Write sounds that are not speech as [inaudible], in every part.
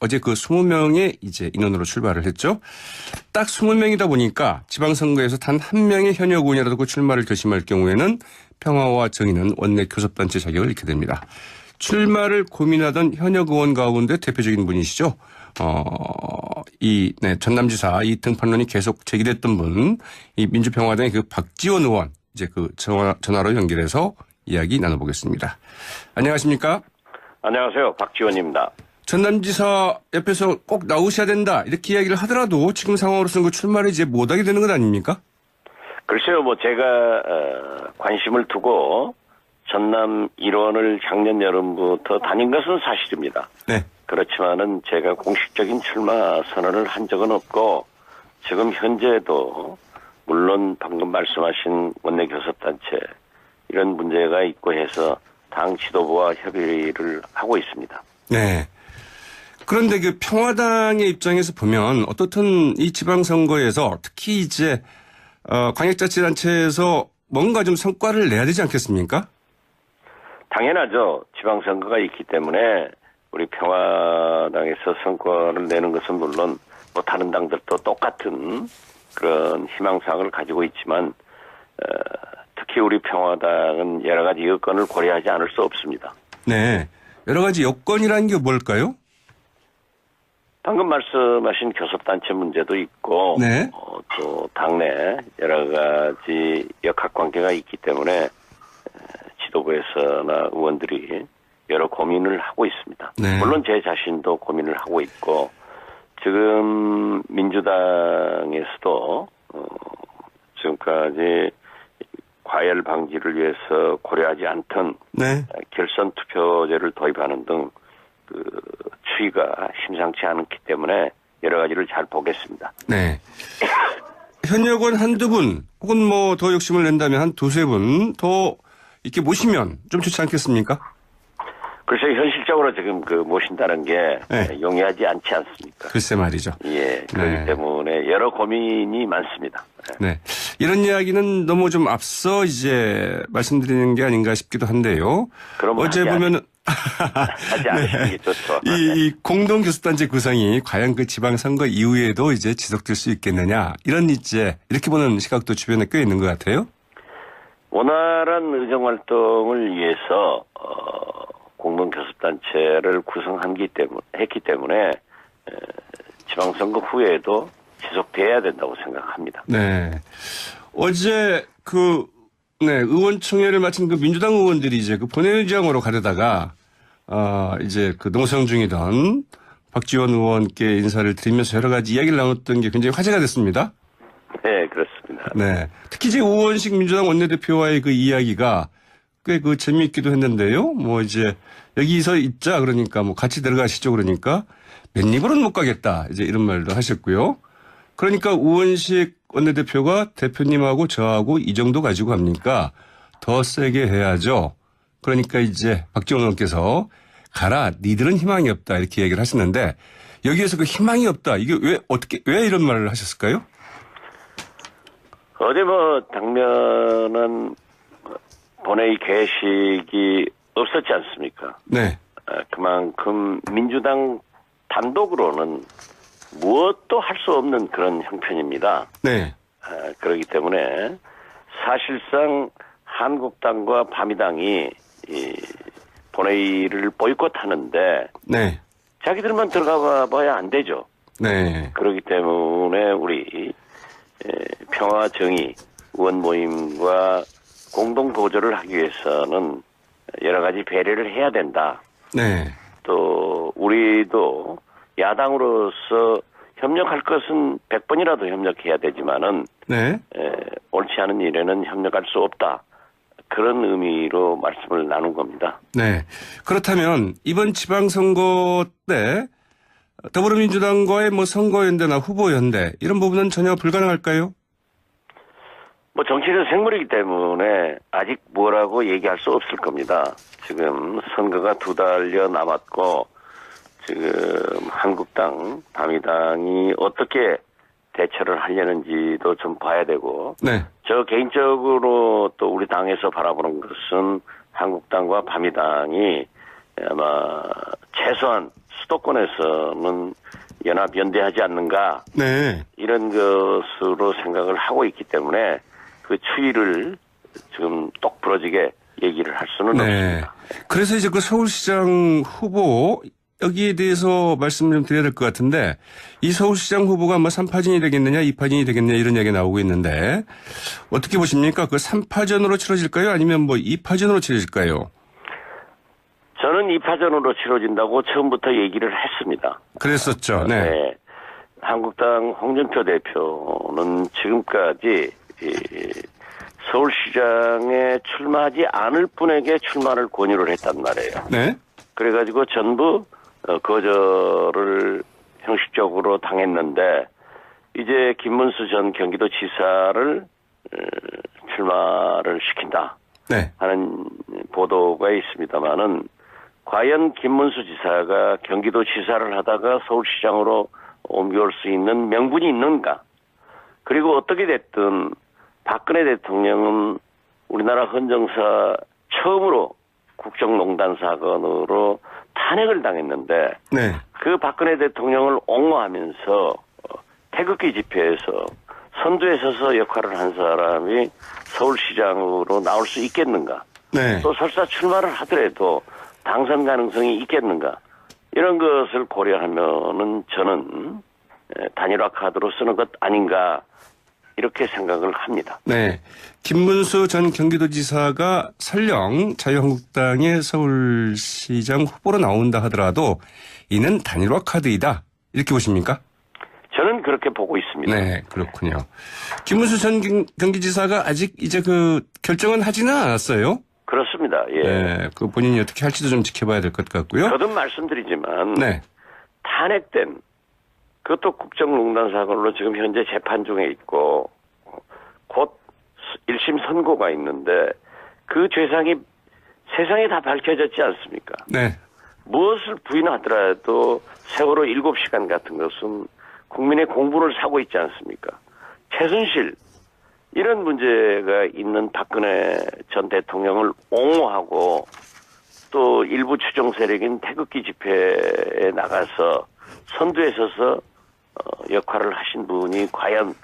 어제 그 20명의 이제 인원으로 출발을 했죠. 딱 20명이다 보니까 지방선거에서 단 한 명의 현역 의원이라도 그 출마를 결심할 경우에는 평화와 정의는 원내 교섭단체 자격을 잃게 됩니다. 출마를 고민하던 현역 의원 가운데 대표적인 분이시죠. 어, 이, 네, 전남지사 이 등 판론이 계속 제기됐던 분, 이 민주평화당의 그 박지원 의원, 이제 그 전화, 전화로 연결해서 이야기 나눠보겠습니다. 안녕하십니까? 안녕하세요. 박지원입니다. 전남지사 옆에서 꼭 나오셔야 된다 이렇게 이야기를 하더라도 지금 상황으로서는 그 출마를 이제 못하게 되는 것 아닙니까? 글쎄요, 뭐 제가 어, 관심을 두고 전남 일원을 작년 여름부터 다닌 것은 사실입니다. 네. 그렇지만은 제가 공식적인 출마 선언을 한 적은 없고 지금 현재도 물론 방금 말씀하신 원내 교섭단체 이런 문제가 있고 해서 당 지도부와 협의를 하고 있습니다. 네. 그런데 그 평화당의 입장에서 보면 어떻든 이 지방선거에서 특히 이제 어, 광역자치단체에서 뭔가 좀 성과를 내야 되지 않겠습니까? 당연하죠. 지방선거가 있기 때문에 우리 평화당에서 성과를 내는 것은 물론 뭐 다른 당들도 똑같은 그런 희망사항을 가지고 있지만 어, 특히 우리 평화당은 여러 가지 여건을 고려하지 않을 수 없습니다. 네. 여러 가지 여건이라는 게 뭘까요? 방금 말씀하신 교섭단체 문제도 있고 네. 어, 또 당내 여러 가지 역학관계가 있기 때문에 에, 지도부에서나 의원들이 여러 고민을 하고 있습니다. 네. 물론 제 자신도 고민을 하고 있고 지금 민주당에서도 어, 지금까지 과열 방지를 위해서 고려하지 않던 네. 결선 투표제를 도입하는 등그 추이가 심상치 않기 때문에 여러 가지를 잘 보겠습니다. 네. [coughs] 현역원 한두 분, 혹은 뭐 더 욕심을 낸다면 한 두세 분 더 이렇게 모시면 좀 좋지 않겠습니까? 글쎄 현실적으로 지금 그 모신다는 게 네. 용이하지 않지 않습니까? 글쎄 말이죠. 예, 그렇기 네. 때문에 여러 고민이 많습니다. 네. 네. 이런 이야기는 너무 좀 앞서 이제 말씀드리는 게 아닌가 싶기도 한데요. 그럼 어제 보면은 하지 않으시는 게 좋죠. 이, 이 공동 교섭단체 구성이 과연 그 지방 선거 이후에도 이제 지속될 수 있겠느냐 이런 이제 이렇게 보는 시각도 주변에 꽤 있는 것 같아요. 원활한 의정 활동을 위해서 어, 공동 교섭단체를 구성한기 때문 했기 때문에 에, 지방선거 후에도 지속돼야 된다고 생각합니다. 네. 어제 그, 네, 의원총회를 마친 그 민주당 의원들이 이제 그 본회의장으로 가려다가, 어, 이제 그 농성 중이던 박지원 의원께 인사를 드리면서 여러 가지 이야기를 나눴던 게 굉장히 화제가 됐습니다. 네, 그렇습니다. 네. 특히 이제 우원식 민주당 원내대표와의 그 이야기가 꽤 그 재미있기도 했는데요. 뭐 이제 여기서 있자 그러니까 뭐 같이 들어가시죠 그러니까 맨입으로는 못 가겠다. 이제 이런 말도 하셨고요. 그러니까 우원식 원내대표가 대표님하고 저하고 이 정도 가지고 합니까? 더 세게 해야죠. 그러니까 이제 박지원 의원께서 가라. 니들은 희망이 없다. 이렇게 얘기를 하셨는데 여기에서 그 희망이 없다. 이게 왜 어떻게 왜 이런 말을 하셨을까요? 어제 뭐 당면은 본회의 개식이 없었지 않습니까? 네. 아, 그만큼 민주당 단독으로는 무엇도 할 수 없는 그런 형편입니다. 네. 아, 그렇기 때문에 사실상 한국당과 바미당이 이 본회의를 보이콧하는데 네. 자기들만 들어가 봐야 안 되죠. 네. 그렇기 때문에 우리 에, 평화 정의 의원 모임과 공동 보조를 하기 위해서는 여러 가지 배려를 해야 된다. 네. 또 우리도 야당으로서 협력할 것은 100번이라도 협력해야 되지만은 네. 에, 옳지 않은 일에는 협력할 수 없다. 그런 의미로 말씀을 나눈 겁니다. 네. 그렇다면 이번 지방선거 때 더불어민주당과의 뭐 선거연대나 후보연대 이런 부분은 전혀 불가능할까요? 뭐 정치는 생물이기 때문에 아직 뭐라고 얘기할 수 없을 겁니다. 지금 선거가 두 달여 남았고 지금 한국당, 바미당이 어떻게 대처를 하려는지도 좀 봐야 되고 네. 저 개인적으로 또 우리 당에서 바라보는 것은 한국당과 바미당이 아마 최소한 수도권에서는 연합 연대하지 않는가 네. 이런 것으로 생각을 하고 있기 때문에 그 추이를 지금 똑 부러지게 얘기를 할 수는 네. 없습니다. 그래서 이제 그 서울시장 후보 여기에 대해서 말씀을 좀 드려야 될 것 같은데 이 서울시장 후보가 뭐 3파전이 되겠느냐 2파전이 되겠느냐 이런 얘기가 나오고 있는데 어떻게 보십니까? 그 3파전으로 치러질까요? 아니면 뭐 2파전으로 치러질까요? 저는 2파전으로 치러진다고 처음부터 얘기를 했습니다. 그랬었죠. 네. 네. 한국당 홍준표 대표는 지금까지 이 서울시장에 출마하지 않을 분에게 출마를 권유를 했단 말이에요. 네. 그래가지고 전부 어, 거절을 형식적으로 당했는데 이제 김문수 전 경기도지사를 어, 출마를 시킨다 네. 하는 보도가 있습니다만은 과연 김문수 지사가 경기도지사를 하다가 서울시장으로 옮겨올 수 있는 명분이 있는가? 그리고 어떻게 됐든 박근혜 대통령은 우리나라 헌정사 처음으로 국정농단 사건으로 탄핵을 당했는데 네. 그 박근혜 대통령을 옹호하면서 어, 태극기 집회에서 선두에 서서 역할을 한 사람이 서울시장으로 나올 수 있겠는가? 네. 또 설사 출마를 하더라도 당선 가능성이 있겠는가? 이런 것을 고려하면은 저는 에, 단일화 카드로 쓰는 것 아닌가 이렇게 생각을 합니다. 네. 김문수 전 경기도지사가 설령 자유한국당의 서울시장 후보로 나온다 하더라도 이는 단일화 카드이다. 이렇게 보십니까? 저는 그렇게 보고 있습니다. 네, 그렇군요. 김문수 전 경- 경기지사가 아직 이제 그 결정은 하지는 않았어요. 그렇습니다. 예. 네, 그 본인이 어떻게 할지도 좀 지켜봐야 될 것 같고요. 거듭 말씀드리지만 네, 탄핵된 그것도 국정농단 사건으로 지금 현재 재판 중에 있고 곧 1심 선고가 있는데 그 죄상이 세상에 다 밝혀졌지 않습니까? 네, 무엇을 부인하더라도 세월호 7시간 같은 것은 국민의 공분을 사고 있지 않습니까? 최순실 이런 문제가 있는 박근혜 전 대통령을 옹호하고 또 일부 추종 세력인 태극기 집회에 나가서 선두에 서서 어, 역할을 하신 분이 과연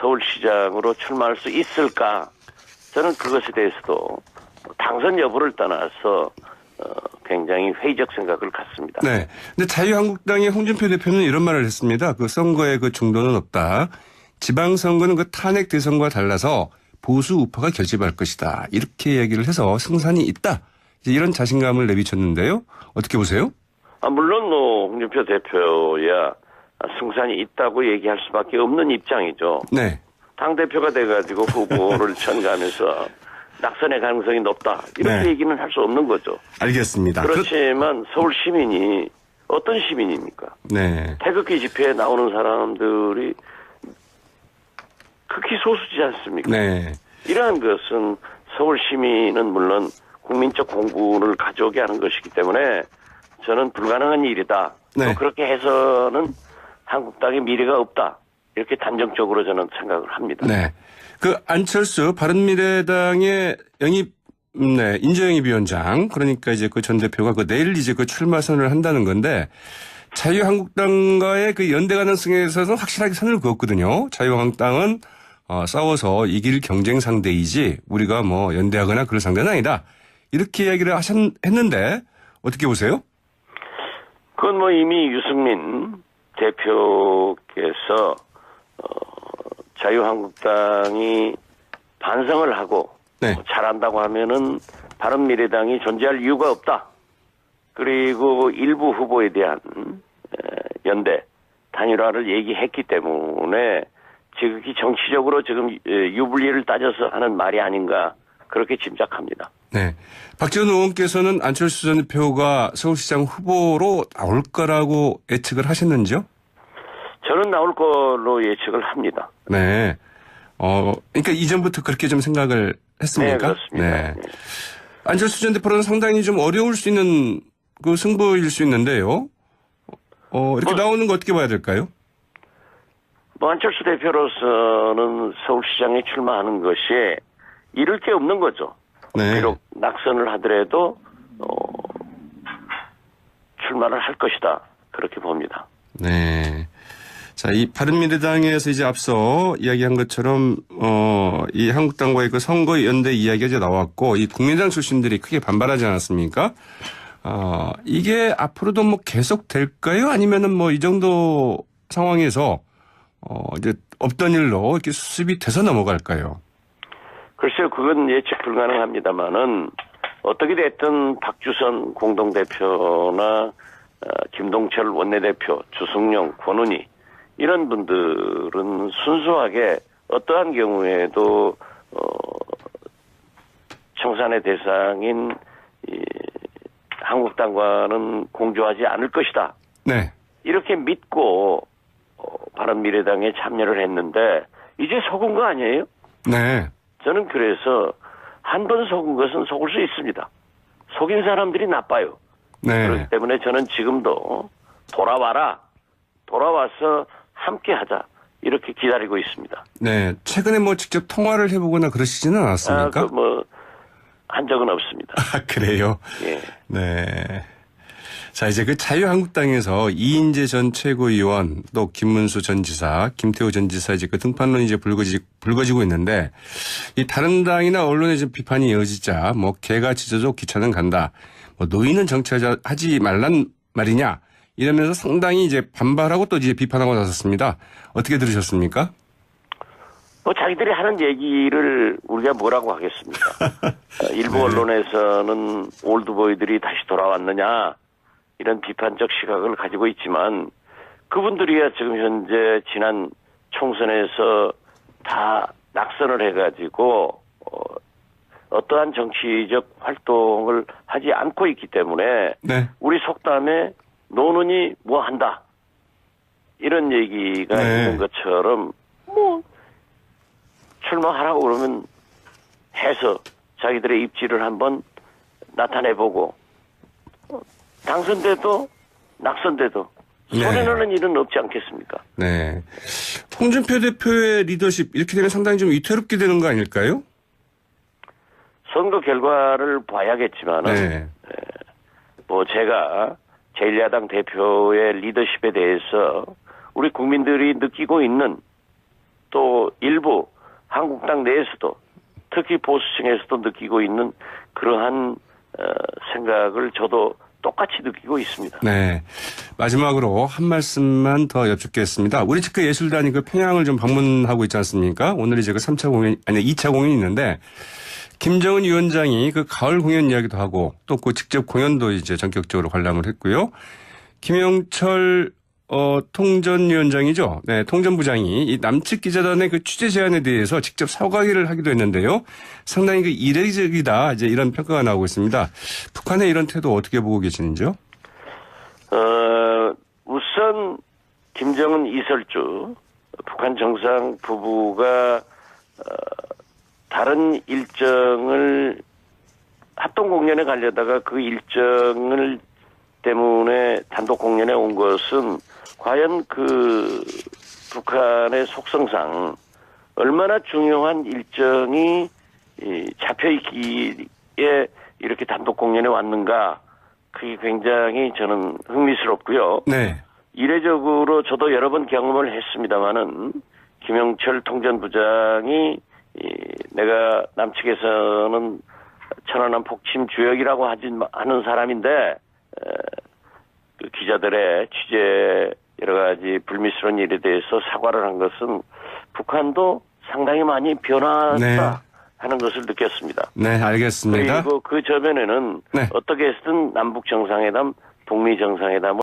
서울시장으로 출마할 수 있을까? 저는 그것에 대해서도 당선 여부를 떠나서 어, 굉장히 회의적 생각을 갖습니다. 네. 근데 자유한국당의 홍준표 대표는 이런 말을 했습니다. 그 선거에 그 중도는 없다. 지방선거는 그 탄핵 대선과 달라서 보수 우파가 결집할 것이다. 이렇게 얘기를 해서 승산이 있다. 이제 이런 자신감을 내비쳤는데요. 어떻게 보세요? 아, 물론 뭐 홍준표 대표야 승산이 있다고 얘기할 수밖에 없는 입장이죠. 네. 당 대표가 돼가지고 후보를 [laughs] 천가하면서 낙선의 가능성이 높다 이렇게 네. 얘기는 할 수 없는 거죠. 알겠습니다. 그렇지만 서울 시민이 어떤 시민입니까? 그- 네. 태극기 집회에 나오는 사람들이 극히 소수지 않습니까? 네. 이러한 것은 서울 시민은 물론 국민적 공분을 가져오게 하는 것이기 때문에 저는 불가능한 일이다. 네. 또 그렇게 해서는 한국당의 미래가 없다. 이렇게 단정적으로 저는 생각을 합니다. 네. 그 안철수 바른미래당의 영입 음, 네, 인재영입 위원장 그러니까 이제 그 전 대표가 그 내일 이제 그 출마 선언을 한다는 건데 자유한국당과의 그 연대 가능성에 있어서는 확실하게 선을 그었거든요. 자유한국당은 어, 싸워서 이길 경쟁 상대이지 우리가 뭐 연대하거나 그럴 상대는 아니다. 이렇게 이야기를 하셨, 했는데 어떻게 보세요? 그건 뭐 이미 유승민 대표께서 어, 자유한국당이 반성을 하고 네. 어, 잘한다고 하면은 바른미래당이 존재할 이유가 없다. 그리고 일부 후보에 대한 에, 연대 단일화를 얘기했기 때문에 지극히 정치적으로 지금 에, 유불리를 따져서 하는 말이 아닌가 그렇게 짐작합니다. 네. 박지원 의원께서는 안철수 전 대표가 서울시장 후보로 나올 거라고 예측을 하셨는지요? 저는 나올 걸로 예측을 합니다. 네. 어, 그러니까 이전부터 그렇게 좀 생각을 했습니까? 네, 그렇습니다. 네. 안철수 전 대표는 상당히 좀 어려울 수 있는 그 승부일 수 있는데요. 어, 이렇게 뭐- 나오는 거 어떻게 봐야 될까요? 뭐 안철수 대표로서는 서울시장에 출마하는 것이 잃을 게 없는 거죠. 네. 비록 낙선을 하더라도 어, 출마를 할 것이다. 그렇게 봅니다. 네. 자, 이 바른미래당에서 이제 앞서 이야기한 것처럼 어, 이 한국당과의 그 선거 연대 이야기가 이제 나왔고 이 국민당 출신들이 크게 반발하지 않았습니까? 어, 이게 앞으로도 뭐 계속 될까요? 아니면은 뭐 이 정도 상황에서 어, 이제 없던 일로 이렇게 수습이 돼서 넘어갈까요? 글쎄요, 그건 예측 불가능합니다만은 어떻게 됐든 박주선 공동대표나 어, 김동철 원내대표, 주승용, 권은희 이런 분들은 순수하게 어떠한 경우에도 어, 청산의 대상인 이 한국당과는 공조하지 않을 것이다. 네. 이렇게 믿고 어, 바른미래당에 참여를 했는데 이제 속은 거 아니에요? 네. 저는 그래서 한 번 속은 것은 속을 수 있습니다. 속인 사람들이 나빠요. 네. 그렇기 때문에 저는 지금도 돌아와라. 돌아와서 함께 하자. 이렇게 기다리고 있습니다. 네. 최근에 뭐 직접 통화를 해보거나 그러시지는 아, 않았습니까? 그 뭐, 한 적은 없습니다. 아, 그래요? 예. 네. 자, 이제 그 자유한국당에서 이인재 전 최고위원, 또 김문수 전 지사, 김태호 전 지사 이제 그 등판론이 이제 불거지, 불거지고 있는데, 이 다른 당이나 언론의 좀 비판이 이어지자, 뭐, 개가 짖어도 기차는 간다. 뭐, 노인은 정치하지 말란 말이냐. 이러면서 상당히 이제 반발하고 또 이제 비판하고 나섰습니다. 어떻게 들으셨습니까? 뭐 자기들이 하는 얘기를 우리가 뭐라고 하겠습니까? 어, [laughs] 일부 네. 언론에서는 올드보이들이 다시 돌아왔느냐 이런 비판적 시각을 가지고 있지만 그분들이야 지금 현재 지난 총선에서 다 낙선을 해가지고 어, 어떠한 정치적 활동을 하지 않고 있기 때문에 네. 우리 속담에 노는이 뭐 한다 이런 얘기가 네. 있는 것처럼 뭐 출마하라고 그러면 해서 자기들의 입지를 한번 나타내보고 어, 당선돼도 낙선돼도 네. 손해나는 일은 없지 않겠습니까? 네. 홍준표 대표의 리더십, 이렇게 되면 상당히 좀 위태롭게 되는 거 아닐까요? 선거 결과를 봐야겠지만은 네. 뭐 제가 제1야당 대표의 리더십에 대해서 우리 국민들이 느끼고 있는 또 일부 한국당 내에서도 특히 보수층에서도 느끼고 있는 그러한 어, 생각을 저도 똑같이 느끼고 있습니다. 네. 마지막으로 한 말씀만 더 여쭙겠습니다. 우리 측그 예술단이 그 평양을 좀 방문하고 있지 않습니까? 오늘 이제 그 3차 공연, 아니 2차 공연이 있는데, 김정은 위원장이 그 가을 공연 이야기도 하고, 또 그 직접 공연도 이제 전격적으로 관람을 했고요. 김영철, 어, 통전위원장이죠. 네, 통전부장이 이 남측 기자단의 그 취재 제안에 대해서 직접 사과기를 하기도 했는데요. 상당히 그 이례적이다. 이제 이런 평가가 나오고 있습니다. 북한의 이런 태도 어떻게 보고 계시는지요? 어, 우선 김정은 이설주 북한 정상 부부가 어, 다른 일정을 합동 공연에 가려다가 그 일정을 때문에 단독 공연에 온 것은 과연 그 북한의 속성상 얼마나 중요한 일정이 이 잡혀 있기에 이렇게 단독 공연에 왔는가 그게 굉장히 저는 흥미스럽고요. 네. 이례적으로 저도 여러 번 경험을 했습니다마는 김영철 통전부장이 이 내가 남측에서는 천안함 폭침 주역이라고 하는 사람인데 에, 그 기자들의 취재 여러 가지 불미스러운 일에 대해서 사과를 한 것은 북한도 상당히 많이 변화했다 네. 하는 것을 느꼈습니다. 네, 알겠습니다. 그리고 그 저변에는 네. 어떻게 해서든 남북 정상회담, 북미 정상회담을